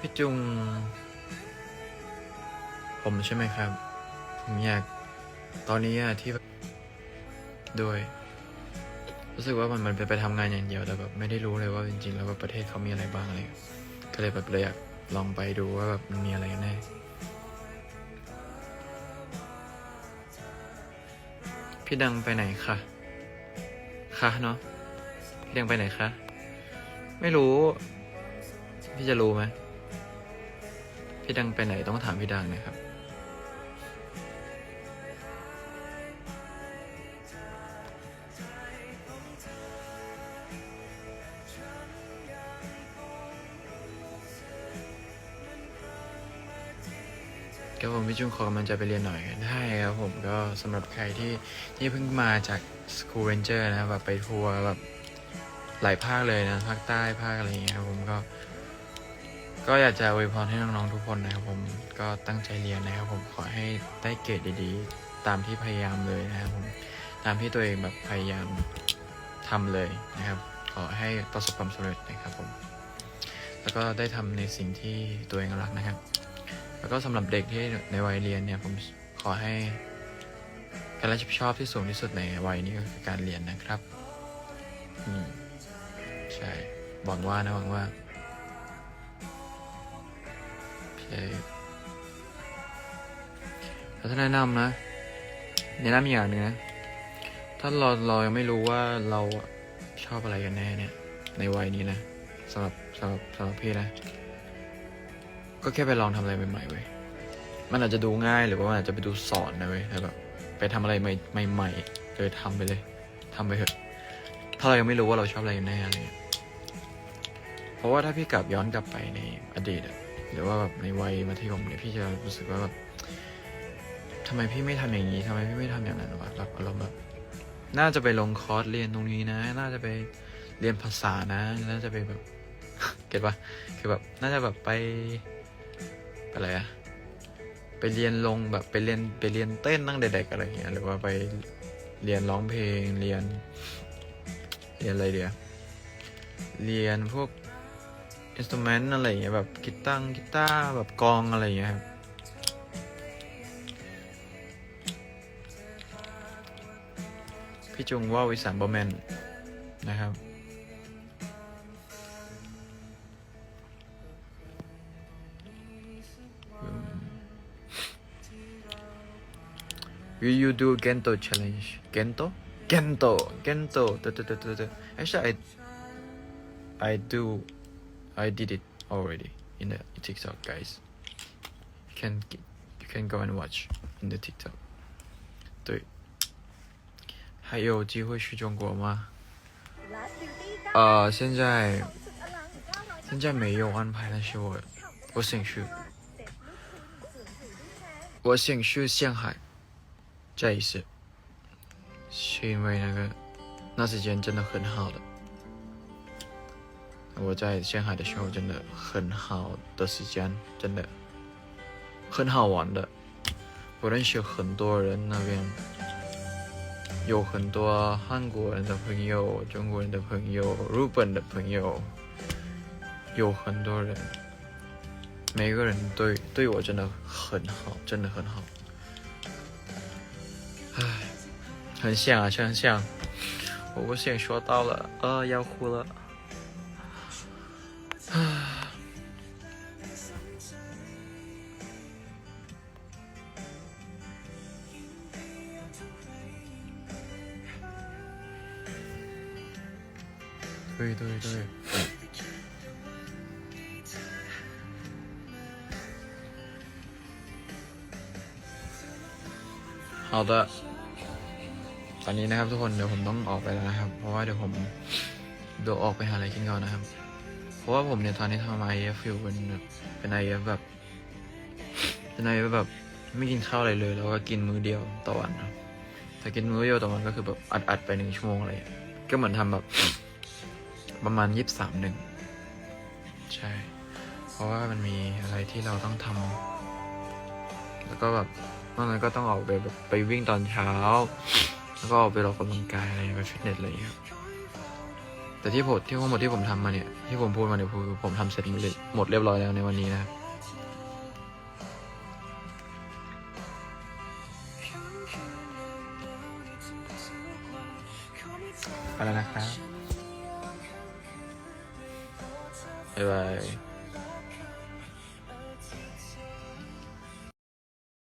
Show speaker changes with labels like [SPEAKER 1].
[SPEAKER 1] พี่จุง ผมใช่ไหมครับ ผมอยากตอนนี้อะที่ด้วยรู้สึกว่ามันมันไปไปทำงานอย่างเดียวแต่แบบไม่ได้รู้เลยว่าจริง ๆ แล้วแบบประเทศเขามีอะไรบ้างอะไรก็เลยแบบเลยอยากลองไปดูว่าแบบมันมีอะไรกันแน่พี่ดังไปไหนคะคะเนาะพี่ดังไปไหนคะ ไม่รู้ พี่จะรู้ไหม พี่ดังไปไหนต้องถามพี่ดังนะครับ ก็ผมพี่จุงขอกำลังใจไปเรียนหน่อยได้ครับผมก็สำหรับใครที่ที่เพิ่งมาจาก School Ranger นะครับแบบไปทัวร์แบบหลายภาคเลยนะภาคใต้ภาคอะไรอย่างเงี้ยครับผมก็ ก็อยากจะอวยพรให้น้องๆทุกคนนะครับผมก็ตั้งใจเรียนนะครับผมขอให้ได้เกรดดีๆ ตามที่พยายามเลยนะครับผมตามที่ตัวเองแบบพยายามทำเลยนะครับ ขอให้ประสบความสำเร็จนะครับผมแล้วก็ได้ทำในสิ่งที่ตัวเองรักนะครับ แล้วก็สำหรับเด็กที่ในวัยเรียนเนี่ยผมขอให้การรับผิดชอบที่สูงที่สุดในวัยนี้ก็คือการเรียนนะครับอืมใช่หวังว่านะหวังว่า ใช่แล้วถ้าแนะนำนะแนะนำอีกอย่างหนึ่งนะ ถ้าเราเรายังไม่รู้ว่าเราชอบอะไรกันแน่เนี่ย ในวัยนี้นะสำหรับสำหรับสำหรับพี่นะ ก็แค่ไปลองทำอะไรใหม่ๆเว้ยมันอาจจะดูง่ายหรือว่ามันอาจจะไปดูสอนนะเว้ยแต่แบบไปทำอะไรใหม่ๆเลยทำไปเลยทำไปเถอะ ถ้าเรายังไม่รู้ว่าเราชอบอะไรกันแน่อะไรเงี้ยเพราะว่าถ้าพี่กลับย้อนกลับไปในอดีตอะ หรือว่าแบบในวัยมัธยมเนี่ยพี่จะรู้สึกว่าแบบทำไมพี่ไม่ทำอย่างนี้ทำไมพี่ไม่ทำอย่างนั้นวะแบบอารมณ์แบบน่าจะไปลงคอร์สเรียนตรงนี้นะ น่าจะไปเรียนภาษานะ น่าจะไปแบบ เก็ตปะคือแบบ น่าจะแบบไปไปอะไรอะไปเรียนลงแบบไปเรียนไปเรียนเต้นตั้งแต่เด็กอะไรเงี้ย หรือว่าไปเรียนร้องเพลง เรียน เรียนอะไรเดียว เรียนพวก อินสตูเมนต์อะไรเงี้ยแบบกีตาร์กีตาร์แบบกองอะไรเงี้ยครับพี่จุงว่าวิสามบอแมนนะครับวิ you do Gento challenge Gento Gento Gento actually I I do I did it already in the TikTok, guys. You can, you can go and watch in the TikTok. 对，还有机会去中国吗？呃，现在现在没有安排，但是我我想去，我想去上海。这一次，是因为那个那时间真的很好的。 我在上海的时候真的很好的时间，真的很好玩的。我认识很多人，那边有很多韩国人的朋友、中国人的朋友、日本的朋友，有很多人，每个人对对我真的很好，真的很好。唉，很像啊，真像。我不想说到了，呃，要哭了。对对对。好的 ตอนนี้นะครับทุกคนเดี๋ยวผมต้องออกไปแล้วนะครับ เพราะว่าเดี๋ยวผมเดี๋ยวออกไปหาอะไรกินก่อนนะครับ เพราะว่าผมเนี่ยตอนนี้ทำไอเอฟอยู่เป็นแบบเป็นไอเอฟแบบเป็นไอเอฟแบบไม่กินข้าวอะไรเลย แล้วก็กินมื้อเดียวต่อวันครับถ้ากินมื้อเดียวต่อวันก็คือแบบอัดอัดๆไปหนึ่งชั่วโมงอะไรอย่างเงี้ยก็เหมือนทำแบบ ประมาณยี่สิบสามหนึ่งใช่ เพราะว่ามันมีอะไรที่เราต้องทำแล้วก็แบบนอกนั้นก็ต้องออกไปแบบไปวิ่งตอนเช้า แล้วก็ออกไปออกกำลังกายอะไรไปฟิตเนสอะไรอย่างเงี้ยแต่ที่ผมที่ทั้งหมดที่ผมทำมาเนี่ยที่ผมพูดมาเนี่ยคือผมทำเสร็จหมดเหมดเรียบร้อยแล้วในวันนี้นะไปแล้วนะครับ บ๊ายบาย